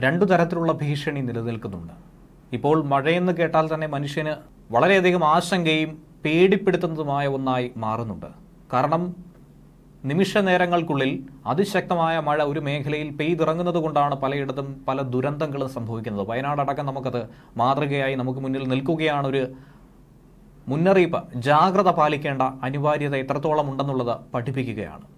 രണ്ടു തരത്തിലുള്ള ഭീഷണി നിലനിൽക്കുന്നുണ്ട്. ഇപ്പോൾ മഴയെന്ന് കേട്ടാൽ തന്നെ മനുഷ്യന് വളരെയധികം ആശങ്കയും പേടിപ്പെടുത്തുന്നതുമായ ഒന്നായി മാറുന്നുണ്ട്. കാരണം നിമിഷ നേരങ്ങൾക്കുള്ളിൽ അതിശക്തമായ മഴ ഒരു മേഖലയിൽ പെയ്തിറങ്ങുന്നത് കൊണ്ടാണ് പലയിടത്തും പല ദുരന്തങ്ങളും സംഭവിക്കുന്നത്. വയനാടടക്കം നമുക്കത് മാതൃകയായി നമുക്ക് മുന്നിൽ നിൽക്കുകയാണ് ഒരു മുന്നറിയിപ്പ്. ജാഗ്രത പാലിക്കേണ്ട അനിവാര്യത എത്രത്തോളം ഉണ്ടെന്നുള്ളത് പഠിപ്പിക്കുകയാണ്.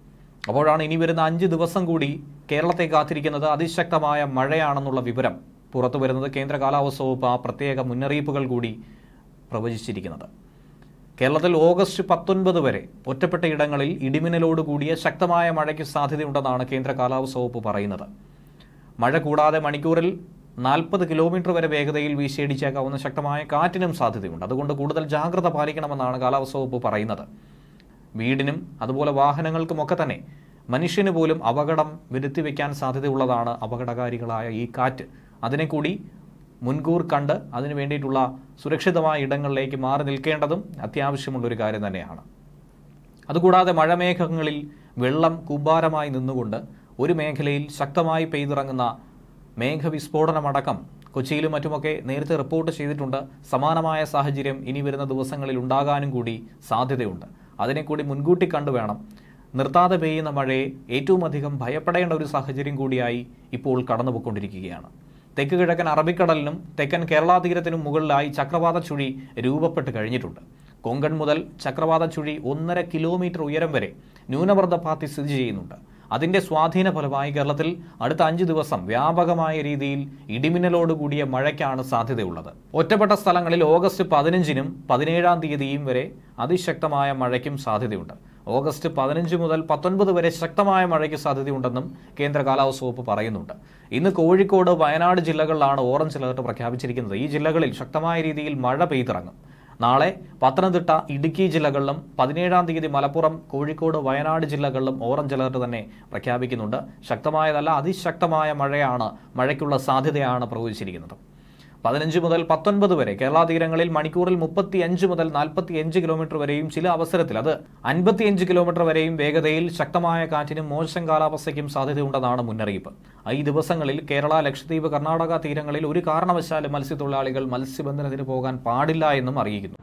അപ്പോഴാണ് ഇനി വരുന്ന അഞ്ച് ദിവസം കൂടി കേരളത്തെ കാത്തിരിക്കുന്നത് അതിശക്തമായ മഴയാണെന്നുള്ള വിവരം പുറത്തു വരുന്നത് കേന്ദ്ര കാലാവസ്ഥ വകുപ്പ് ആ പ്രത്യേക മുന്നറിയിപ്പുകൾ കൂടി പ്രവചിച്ചിരിക്കുന്നത്. കേരളത്തിൽ ഓഗസ്റ്റ് പത്തൊൻപത് വരെ ഒറ്റപ്പെട്ട ഇടങ്ങളിൽ ഇടിമിന്നലോട് കൂടിയ ശക്തമായ മഴയ്ക്ക് സാധ്യതയുണ്ടെന്നാണ് കേന്ദ്ര കാലാവസ്ഥ വകുപ്പ് പറയുന്നത്. മഴ കൂടാതെ മണിക്കൂറിൽ നാൽപ്പത് കിലോമീറ്റർ വരെ വേഗതയിൽ വീശിയടിച്ചേക്കാവുന്ന ശക്തമായ കാറ്റിനും സാധ്യതയുണ്ട്. അതുകൊണ്ട് കൂടുതൽ ജാഗ്രത പാലിക്കണമെന്നാണ് കാലാവസ്ഥ വകുപ്പ് പറയുന്നത്. വീടിനും അതുപോലെ വാഹനങ്ങൾക്കുമൊക്കെ തന്നെ മനുഷ്യന് പോലും അപകടം വരുത്തി വയ്ക്കാൻ സാധ്യതയുള്ളതാണ് അപകടകാരികളായ ഈ കാറ്റ്. അതിനെ കൂടി മുൻകൂർ കണ്ട് അതിനു വേണ്ടിയിട്ടുള്ള സുരക്ഷിതമായ ഇടങ്ങളിലേക്ക് മാറി നിൽക്കേണ്ടതും അത്യാവശ്യമുള്ളൊരു കാര്യം തന്നെയാണ്. അതുകൂടാതെ മഴമേഘങ്ങളിൽ വെള്ളം കൂമ്പാരമായി നിന്നുകൊണ്ട് ഒരു മേഖലയിൽ ശക്തമായി പെയ്തിറങ്ങുന്ന മേഘവിസ്ഫോടനമടക്കം കൊച്ചിയിലും മറ്റുമൊക്കെ നേരത്തെ റിപ്പോർട്ട് ചെയ്തിട്ടുണ്ട്. സമാനമായ സാഹചര്യം ഇനി വരുന്ന ദിവസങ്ങളിൽ ഉണ്ടാകാനും കൂടി സാധ്യതയുണ്ട്. അതിനെ കൂടി മുൻകൂട്ടി കണ്ടു വേണം. നിർത്താതെ പെയ്യുന്ന മഴയെ ഏറ്റവും അധികം ഭയപ്പെടേണ്ട ഒരു സാഹചര്യം കൂടിയായി ഇപ്പോൾ കടന്നുപോയിക്കൊണ്ടിരിക്കുകയാണ്. തെക്ക് കിഴക്കൻ അറബിക്കടലിനും തെക്കൻ കേരള തീരത്തിനും മുകളിലായി ചക്രവാത ചുഴി രൂപപ്പെട്ട് കഴിഞ്ഞിട്ടുണ്ട്. കൊങ്കൺ മുതൽ ചക്രവാത ചുഴി ഒന്നര കിലോമീറ്റർ ഉയരം വരെ ന്യൂനമർദ്ദപാത്തി സ്ഥിതി ചെയ്യുന്നുണ്ട്. അതിന്റെ സ്വാധീന ഫലമായി കേരളത്തിൽ അടുത്ത അഞ്ച് ദിവസം വ്യാപകമായ രീതിയിൽ ഇടിമിന്നലോട് കൂടിയ മഴയ്ക്കാണ് സാധ്യതയുള്ളത്. ഒറ്റപ്പെട്ട സ്ഥലങ്ങളിൽ ഓഗസ്റ്റ് പതിനഞ്ചിനും പതിനേഴാം തീയതിയും വരെ അതിശക്തമായ മഴയ്ക്കും സാധ്യതയുണ്ട്. ഓഗസ്റ്റ് പതിനഞ്ച് മുതൽ പത്തൊൻപത് വരെ ശക്തമായ മഴയ്ക്ക് സാധ്യതയുണ്ടെന്നും കേന്ദ്ര കാലാവസ്ഥ വകുപ്പ് പറയുന്നുണ്ട്. ഇന്ന് കോഴിക്കോട് വയനാട് ജില്ലകളിലാണ് ഓറഞ്ച് അലർട്ട് പ്രഖ്യാപിച്ചിരിക്കുന്നത്. ഈ ജില്ലകളിൽ ശക്തമായ രീതിയിൽ മഴ പെയ്തിറങ്ങും. നാളെ പത്തനംതിട്ട ഇടുക്കി ജില്ലകളിലും പതിനേഴാം തീയതി മലപ്പുറം കോഴിക്കോട് വയനാട് ജില്ലകളിലും ഓറഞ്ച് അലർട്ട് തന്നെ പ്രഖ്യാപിക്കുന്നുണ്ട്. ശക്തമായതല്ല അതിശക്തമായ മഴയാണ് മഴയ്ക്കുള്ള സാധ്യതയാണ് പ്രവചിച്ചിരിക്കുന്നത്. പതിനഞ്ച് മുതൽ പത്തൊൻപത് വരെ. കേരള തീരങ്ങളിൽ മണിക്കൂറിൽ മുപ്പത്തി അഞ്ച് മുതൽ നാൽപ്പത്തി അഞ്ച് കിലോമീറ്റർ വരെയും ചില അവസരത്തിൽ. അത് അൻപത്തിയഞ്ച് കിലോമീറ്റർ വരെയും വേഗതയിൽ ശക്തമായ കാറ്റിനും മോശം കാലാവസ്ഥയ്ക്കും സാധ്യതയുണ്ടെന്നാണ് മുന്നറിയിപ്പ്. ഈ ദിവസങ്ങളിൽ കേരള ലക്ഷദ്വീപ് കർണാടക തീരങ്ങളിൽ ഒരു കാരണവശാലും മത്സ്യത്തൊഴിലാളികൾ മത്സ്യബന്ധനത്തിന് പോകാൻ പാടില്ല എന്നും അറിയിക്കുന്നു.